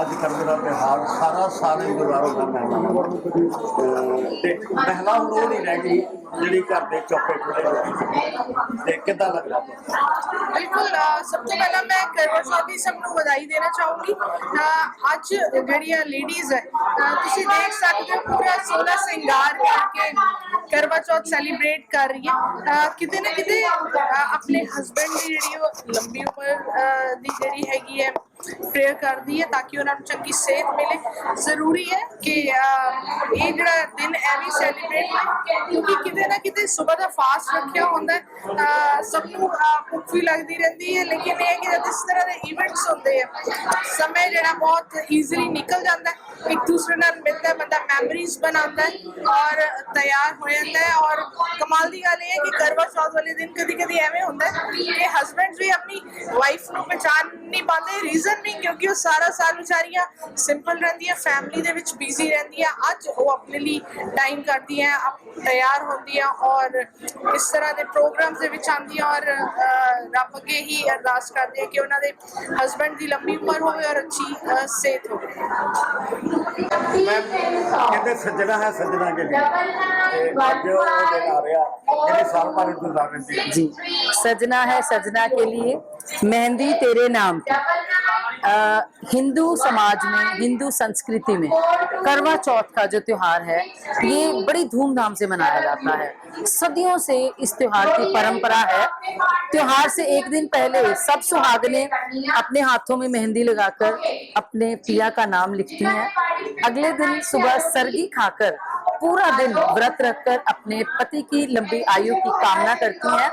ਅੱਜ ਕਰਮ ਦਾ ਤਿਉਹਾਰ ਸਾਰਾ ਸਾਲ ਇੰਤਜ਼ਾਰੋਂ ਦਾ ਮਹਿਲਾ ਤੇ ਮਹਿਲਾ ਹੁਣ ਉਹ ਨਹੀਂ ਰਹਿ ਗਈ ਜਿਹੜੀ ਘਰ ਦੇ ਚੌਕੇ ਖੁੱਲੇ ਤੇ ਕਿੱਦਾਂ ਲੱਗ ਬਿਲਕੁਲ ਸਭ ਤੋਂ ਪਹਿਲਾਂ ਮੈਂ ਕਰਵਾ ਚੌਥ ਦੀ ਸਭ ਨੂੰ ਵਧਾਈ ਦੇਣਾ ਚਾਹੂੰਗੀ। ਅੱਜ ਜਿਹੜੀਆਂ ਲੇਡੀਜ਼ ਹੈ ਤੁਸੀਂ ਦੇਖ ਸਕਦੇ ਹੋ ਪੂਰਾ 16 ਸਿੰਗਾਰ ਕਰਕੇ ਕਰਵਾ ਚੌਥ ਸੈਲੀਬ੍ਰੇਟ ਕਰ ਰਹੀ ਹੈ ਅਹ ਕਿਤੇ ਨਾ ਕਿਤੇ ਆਪਣੇ ਹਸਬੰਡ ਦੀ ਜਿਹੜੀ ਉਹ ਲੰਬੀ ਉਮਰ ਦੀ ਜਿਹੜੀ ਹੈਗੀ ਹੈ ਪ੍ਰੇਅਰ ਕਰਦੀ ਹੈ ਤਾਂ ਕਿ ਉਹਨਾਂ ਨੂੰ ਚੰਗੀ ਸਿਹਤ ਮਿਲੇ ਜ਼ਰੂਰੀ ਹੈ ਕਿ ਇਹ ਜਿਹੜਾ ਦਿਨ ਐਵੇਂ ਸੈਲੀਬ੍ਰੇਟ ਕਿਉਂਕਿ ਕਿਤੇ ਨਾ ਕਿਤੇ ਸਵੇਰ ਦਾ ਫਾਸਟ ਰੱਖਿਆ ਹੁੰਦਾ ਸਭ ਨੂੰ ਅਹ, ਭੁੱਖ ਵੀ ਲੱਗਦੀ ਰਹਿੰਦੀ ਹੈ ਲੇਕਿਨ ਇਹ ਹੈ ਕਿ ਜਿਸ ਤਰ੍ਹਾਂ ਦੇ ਇਵੈਂਟਸ ਹੁੰਦੇ ਆ ਸਮੇਂ ਜਿਹੜਾ ਬਹੁਤ ਈਜ਼ੀਲੀ ਨਿਕਲ ਜਾਂਦਾ ਹੈ ਇੱਕ ਦੂਸਰੇ ਨਾਲ ਮਿਲਦਾ ਬੰਦਾ ਮੈਮਰੀਜ਼ ਬਣਾਉਂਦਾ ਔਰ ਤਿਆਰ ਹੋ ਜਾਂਦਾ ਹੈ ਔਰ ਕਮਾਲ ਦੀ ਗੱਲ ਇਹ ਹੈ ਕਿ ਕਰਵਾ ਚੌਥ ਵਾਲੇ ਦਿਨ ਕਦੀ ਕਦੀ ਐਵੇਂ ਹੁੰਦਾ ਕਿ ਹਸਬੈਂਡਸ ਵੀ ਆਪਣੀ ਵਾਈਫ ਨੂੰ ਪਛਾਣ ਨਹੀਂ ਪਾਉਂਦੇ ਰੀਜ਼ਨ ਨਹੀਂ ਕਿਉਂਕਿ ਉਹ ਸਾਰਾ ਸਾਲ ਵਿਚਾਰੀਆਂ ਸਿੰਪਲ ਰਹਿੰਦੀਆਂ ਫੈਮਿਲੀ ਦੇ ਵਿੱਚ ਬਿਜ਼ੀ ਰਹਿੰਦੀਆਂ ਅੱਜ ਉਹ ਆਪਣੇ ਲਈ ਟਾਈਮ ਕਰਦੀਆਂ ਅਪ- ਤਿਆਰ ਹੁੰਦੀਆਂ ਔਰ ਇਸ ਤਰ੍ਹਾਂ ਦੇ ਪ੍ਰੋਗਰਾਮਸ ਦੇ ਵਿੱਚ ਆਉਂਦੀਆਂ ਔਰ ਰੱਬ ਅੱਗੇ ਹੀ ਅਰਦਾਸ ਕਰਦੀਆਂ ਕਿ ਉਹਨਾਂ ਦੇ ਹਸਬੈਂਡ ਦੀ ਲੰਬੀ ਉਮਰ ਹੋਵੇ ਔਰ ਅੱਛੀ ਸਿਹਤ ਹੋਵੇ ਕਹਿੰਦੇ ਸੱਜਣਾ ਹੈ ਸੱਜਣਾ ਕੇ ਲਈ ਤੇ ਅੱਜ ਉਹ ਦਿਨ ਆ ਰਿਹਾ ਜਿਹੜੇ ਸਾਲ ਭਰ ਇੰਤਜ਼ਾਰ ਰਹਿੰਦੀ ਹੈ जी सजना है सजना के लिए मेहंदी तेरे नाम पे अ, हिंदू समाज में हिंदू संस्कृति में करवा चौथ का जो त्योहार है ये बड़ी धूमधाम से मनाया जाता है सदियों से इस त्योहार की परंपरा है त्योहार से एक दिन पहले सब सुहागने अपने हाथों में मेहंदी लगाकर अपने पिया का नाम लिखती हैं अगले दिन सुबह सरगी खाकर पूरा दिन व्रत रखकर अपने पति की लंबी आयु की कामना करती हैं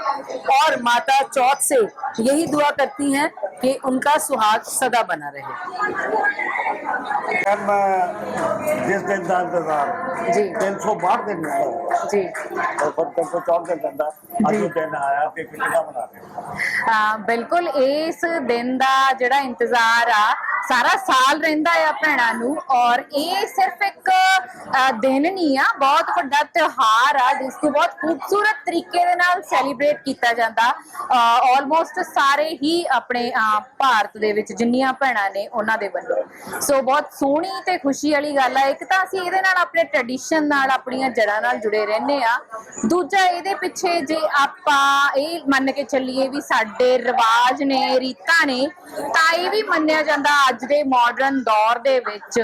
और माता चौथ से यही दुआ करती हैं कि उनका सुहाग सदा बना रहे ਮੈਮ ਜਿਸ ਦਿਨ ਦਾ ਇੰਤਜ਼ਾਰ ਜੀ। 362 ਦਿਨ ਹੁੰਦਾ ਹੈ जी और फिर तक तो चौथ दिन ਜਾਂਦਾ ਅੱਜ ਉਹ ਦਿਨ ਆਇਆ ਕਿ ਕਿੰਨਾ ਬਣਾ ਰਹੇ ਹੋ? ਹਾਂ ਬਿਲਕੁਲ ਇਸ ਦਿਨ ਦਾ ਜਿਹੜਾ ਇੰਤਜ਼ਾਰ ਆ ਸਾਰਾ ਸਾਲ ਰਹਿੰਦਾ ਆ ਭੈਣਾਂ ਨੂੰ ਔਰ ਇਹ ਸਿਰਫ ਇੱਕ ਦਿਨ ਨਹੀਂ ਆ, ਬਹੁਤ ਵੱਡਾ ਤਿਉਹਾਰ ਆ, ਜਿਸ ਨੂੰ ਬਹੁਤ ਖੂਬਸੂਰਤ ਤਰੀਕੇ ਦੇ ਨਾਲ ਸੈਲੀਬ੍ਰੇਟ ਕੀਤਾ ਜਾਂਦਾ। ਆਲਮੋਸਟ ਸਾਰੇ ਹੀ ਆਪਣੇ ਭਾਰਤ ਦੇ ਵਿੱਚ ਜਿੰਨੀਆਂ ਭੈਣਾਂ ਨੇ ਉਹਨਾਂ ਦੇ ਵੱਲੋਂ। ਸੋ ਬਹੁਤ ਸੋਹਣੀ ਤੇ ਖੁਸ਼ੀ ਵਾਲੀ ਗੱਲ ਆ। ਇੱਕ ਤਾਂ ਅਸੀਂ ਇਹਦੇ ਨਾਲ ਆਪਣੇ ਟ੍ਰੈਡੀਸ਼ਨ ਨਾਲ, ਆਪਣੀਆਂ ਜੜ੍ਹਾਂ ਨਾਲ ਜੁੜੇ ਰਹਿੰਦੇ ਆ। ਦੂਜਾ ਇਹਦੇ ਪਿੱਛੇ ਜੇ ਆਪਾਂ ਇਹ ਮੰਨ ਕੇ ਚੱਲੀਏ ਵੀ ਸਾਡੇ ਰਿਵਾਜ ਨੇ, ਰੀਤਾਂ ਨੇ, ਤਾਂ ਇਹ ਵੀ ਮੰਨਿਆ ਜਾਂਦਾ ਅੱਜ ਅੱਜ ਦੇ ਮਾਡਰਨ ਦੌਰ ਦੇ ਵਿੱਚ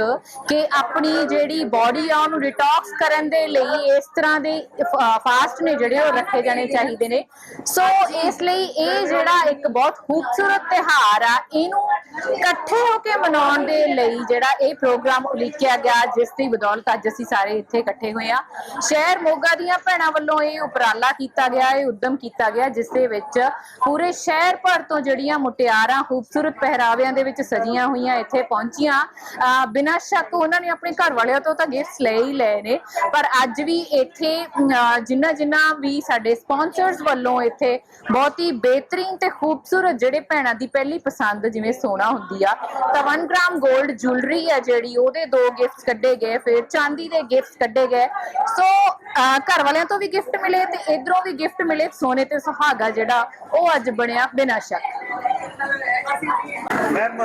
ਕਿ ਆਪਣੀ ਜਿਹੜੀ ਬਾਡੀ ਆ ਉਹਨੂੰ ਡਿਟੌਕਸ ਕਰਨ ਦੇ ਲਈ ਇਸ ਤਰ੍ਹਾਂ ਦੇ ਫਾਸਟ ਨੇ ਜਿਹੜੇ ਉਹ ਰੱਖੇ ਜਾਣੇ ਚਾਹੀਦੇ ਨੇ। ਸੋ ਇਸ ਲਈ ਇਹ ਜਿਹੜਾ ਇੱਕ ਬਹੁਤ ਖੂਬਸੂਰਤ ਤਿਹਾਰ ਆ, ਇਹਨੂੰ ਇਕੱਠੇ ਹੋ ਕੇ ਮਨਾਉਣ ਦੇ ਲਈ ਜਿਹੜਾ ਇਹ ਪ੍ਰੋਗਰਾਮ ਉਲੀਕਿਆ ਗਿਆ, ਜਿਸ ਦੀ ਬਦੌਲਤ ਅੱਜ ਅਸੀਂ ਸਾਰੇ ਇੱਥੇ ਇਕੱਠੇ ਹੋਏ ਆ ਸ਼ਹਿਰ ਮੋਗਾ ਦੀਆਂ ਭੈਣਾਂ ਵੱਲੋਂ ਇਹ ਉਪਰਾਲਾ ਕੀਤਾ ਗਿਆ, ਇਹ ਉਦਮ ਕੀਤਾ ਗਿਆ, ਜਿਸ ਦੇ ਵਿੱਚ ਪੂਰੇ ਸ਼ਹਿਰ ਭਰ ਤੋਂ ਜਿਹੜੀਆਂ ਮੁਟਿਆਰਾਂ, ਖੂਬਸੂਰਤ ਪਹਿਰਾਵਿਆਂ ਦੇ ਵਿੱਚ ਸਜੀਆਂ ਹੋਈਆਂ ਇੱਥੇ ਪਹੁੰਚੀਆਂ। ਅਹ ਬਿਨਾਂ ਸ਼ੱਕ ਉਹਨਾਂ ਨੇ ਆਪਣੇ ਘਰ ਵਾਲਿਆਂ ਤੋਂ ਤਾਂ ਗਿਫਟਸ ਲੈ ਹੀ ਲਏ ਨੇ, ਪਰ ਅੱਜ ਵੀ ਇੱਥੇ ਅਹ ਜਿੰਨਾ ਜਿਨ੍ਹਾਂ ਵੀ ਸਾਡੇ ਸਪਾਂਸਰਸ ਵੱਲੋਂ ਇੱਥੇ ਬਹੁਤ ਹੀ ਬਿਹਤਰੀਨ ਤੇ ਖੂਬਸੂਰਤ ਜਿਹੜੇ ਭੈਣਾਂ ਦੀ ਪਹਿਲੀ ਪਸੰਦ, ਜਿਵੇਂ ਸੋਨਾ ਹੁੰਦੀ ਆ। ਤਾਂ 1 ਗ੍ਰਾਮ 골ਡ ਜੁਐਲਰੀ ਆ ਜਿਹੜੀ, ਉਹਦੇ ਦੋ ਗਿਫਟਸ ਕੱਢੇ ਗਏ, ਫਿਰ ਚਾਂਦੀ ਦੇ ਗਿਫਟਸ ਕੱਢੇ ਗਏ। ਸੋ ਘਰ ਵਾਲਿਆਂ ਤੋਂ ਵੀ ਗਿਫਟ ਮਿਲੇ ਤੇ ਇਧਰੋਂ ਵੀ ਗਿਫਟ ਮਿਲੇ, ਸੋਨੇ ਤੇ ਸੁਹਾਗਾ ਜਿਹੜਾ, ਉਹ ਅੱਜ ਬਣਿਆ ਬਿਨਾਂ ਸ਼ੱਕ। ਮੈਮ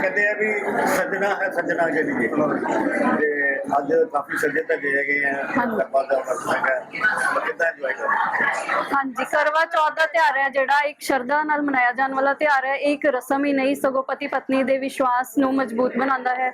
ਕਹਿੰਦੇ ਆ ਵੀ ਸੱਜਣਾ ਹੈ, ਸੱਜਣਾ ਕੇ ਲਈ ਤੇ ਅੱਜ ਕਾਫੀ ਸੱਜੇ ਧੱਜੇ ਹੈਗੇ ਆ ਹਾਂਜੀ। ਦਾ ਇੰਜੋਏ ਕਰ ਕਰਵਾ ਚੌਥ ਦਾ ਤਿਉਹਾਰ ਹੈ ਜਿਹੜਾ ਇੱਕ ਸ਼ਰਧਾ ਨਾਲ ਮਨਾਇਆ ਜਾਣ ਵਾਲਾ ਤਿਉਹਾਰ ਹੈ। ਇਹ ਇੱਕ ਰਸਮ ਹੀ ਨਹੀਂ ਸਗੋਂ ਪਤੀ ਪਤਨੀ ਦੇ ਵਿਸ਼ਵਾਸ ਨੂੰ ਮਜ਼ਬੂਤ ਬਣਾਉਂਦਾ ਹੈ।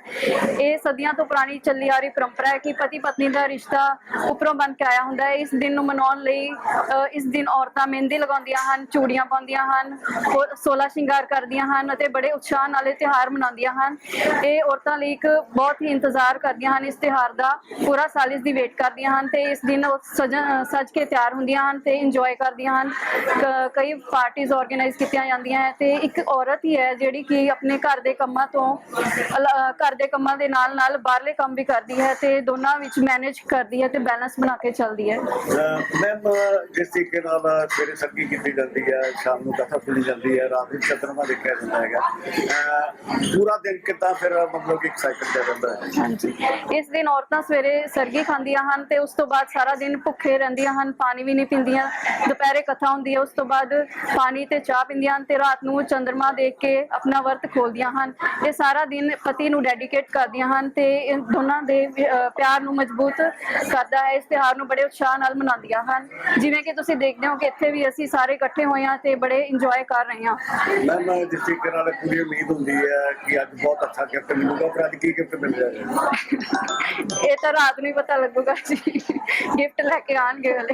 ਇਹ ਸਦੀਆਂ ਤੋਂ ਪੁਰਾਣੀ ਚੱਲੀ ਆ ਰਹੀ ਪਰੰਪਰਾ ਹੈ ਕਿ ਪਤੀ ਪਤਨੀ ਦਾ ਰਿਸ਼ਤਾ ਉੱਪਰੋਂ ਬਣ ਕੇ ਆਇਆ ਹੁੰਦਾ ਹੈ। ਇਸ ਦਿਨ ਨੂੰ ਮਨਾਉਣ ਲਈ ਅ, ਇਸ ਦਿਨ ਔਰਤਾਂ ਮਹਿੰਦੀ ਲਗਾਉਂਦੀਆਂ ਹਨ ਚੂੜੀਆਂ ਪਾਉਂਦੀਆਂ ਹਨ ਹੋਰ 16 ਸ਼ਿੰਗਾਰ ਕਰਦੀਆਂ ਹਨ ਅਤੇ ਬੜੇ ਉਤਸ਼ਾਹ ਨਾਲ ਇਹ ਤਿਉਹਾਰ ਮਨਾਉਂਦੀਆਂ ਹਨ। ਇਹ ਔਰਤਾਂ ਲਈ ਇੱਕ ਬਹੁਤ ਹੀ ਇੰਤਜ਼ਾਰ ਕਰਦੀਆਂ ਹਨ ਇਸ ਤਿਉਹਾਰ ਦਾ ਪੂਰਾ ਸਾਲ ਇਸ ਦੀ ਵੇਟ ਕਰਦੀਆਂ ਹਨ ਤੇ ਇਸ ਦਿਨ ਉਹ ਸਜ ਕੇ ਤਿਆਰ ਹੁੰਦੀਆਂ ਹਨ ਤੇ ਇੰਜੋਏ ਕਰਦੀਆਂ ਹਨ। ਕਈ ਪਾਰਟੀਆਂ ਆਰਗੇਨਾਈਜ਼ ਕੀਤੀਆਂ ਜਾਂਦੀਆਂ ਹੈ ਤੇ ਇੱਕ ਔਰਤ ਹੀ ਹੈ ਜਿਹੜੀ ਕਿ ਆਪਣੇ ਘਰ ਦੇ ਕੰਮਾਂ ਤੋਂ ਘਰ ਦੇ ਕੰਮਾਂ ਦੇ ਨਾਲ ਨਾਲ ਬਾਹਰਲੇ ਕੰਮ ਵੀ ਕਰਦੀ ਹੈ ਤੇ ਦੋਨਾਂ ਵਿੱਚ ਮੈਨੇਜ ਕਰਦੀ ਹੈ ਤੇ ਬੈਲੈਂਸ ਬਣਾ ਕੇ ਚੱਲਦੀ ਹੈ। ਮੈਮ ਜਿਸ ਤਰੀਕੇ ਨਾਲ ਸਵੇਰੇ ਸਰਗੀ ਕੀਤੀ ਜਾਂਦੀ ਹੈ ਸ਼ਾਮ ਨੂੰ ਕਥਾ ਸੁਣੀ ਜਾਂਦੀ ਹੈ ਰਾਤ ਨੂੰ ਚੰਦਰਮਾ ਦੇਖਿਆ ਜਾਂਦਾ ਹੈਗਾ। ਪੂਰਾ ਦਿਨ ਕਿੱਦਾਂ ਫਿਰ ਮਤਲਬ ਕਿ ਸਾਈਕਲ ਤੇ ਰਹਿੰਦਾ ਹੈ? ਹਾਂਜੀ। ਇਸ ਦਿਨ ਔਰਤਾਂ ਸਵੇਰੇ ਸਰਗੀ ਖਾਂਦੀਆਂ ਹਨ ਤੇ ਉਸ ਤੋਂ ਬਾਅਦ ਸਾਰਾ ਦਿਨ ਭੁੱਖੇ ਰਹਿੰਦੀਆਂ ਹਨ, ਪਾਣੀ ਵੀ ਨਹੀਂ ਪੀਂਦੀਆਂ। ਦੁਪਹਿਰੇ ਕਥਾ ਹੁੰਦੀ ਹੈ, ਉਸ ਤੋਂ ਬਾਅਦ ਪਾਣੀ ਤੇ ਚਾਹ ਪੀਂਦੀਆਂ ਹਨ ਤੇ ਰਾਤ ਨੂੰ ਚੰ드ਰਮਾ ਦੇਖ ਕੇ ਆਪਣਾ ਵਰਤ ਖੋਲਦੀਆਂ ਹਨ। ਇਹ ਸਾਰਾ ਦਿਨ ਪਤੀ ਨੂੰ ਡੈਡੀਕੇਟ ਕਰਦੀਆਂ ਹਨ ਤੇ ਦੋਨਾਂ ਦੇ ਪਿਆਰ ਨੂੰ ਮਜ਼ਬੂਤ ਕਰਦਾ ਹੈ, ਇਸ ਤਿਉਹਾਰ ਨੂੰ ਬੜੇ ਉਤਸ਼ਾਹ ਨਾਲ ਮਨਾਉਂਦੀਆਂ ਹਨ। ਜਿਵੇਂ ਕਿ ਤੁਸੀਂ ਦੇਖਦੇ ਹੋ ਕਿ ਇੱਥੇ ਵੀ ਅਸੀਂ ਸਾਰੇ ਇਕੱਠੇ ਹੋਏ ਹਾਂ ਤੇ ਬੜੇ ਇੰਜੋਏ ਕਰ ਰਹੇ ਹਾਂ। ਮੈਮ ਜਿਸ ਤਰੀਕੇ ਨਾਲ ਪੂਰੀ ਉਮੀਦ ਹੁੰਦੀ ਹੈ ਕਿ ਅੱਜ ਬਹੁਤ ਅੱਛਾ ਗਿਫਟ ਮਿਲੂਗਾ, ਪਰ ਅੱਜ ਕੀ ਗਿਫਟ ਮਿਲ ਰਿਹਾ ਹੈ? ਇਹ ਤਾਂ ਰਾਤ ਨੂੰ ਹੀ ਪਤਾ ਲੱਗੂਗਾ ਜੀ ਗਿਫਟ ਲੈ ਕੇ ਆਣਗੇ ਵਾਲੇ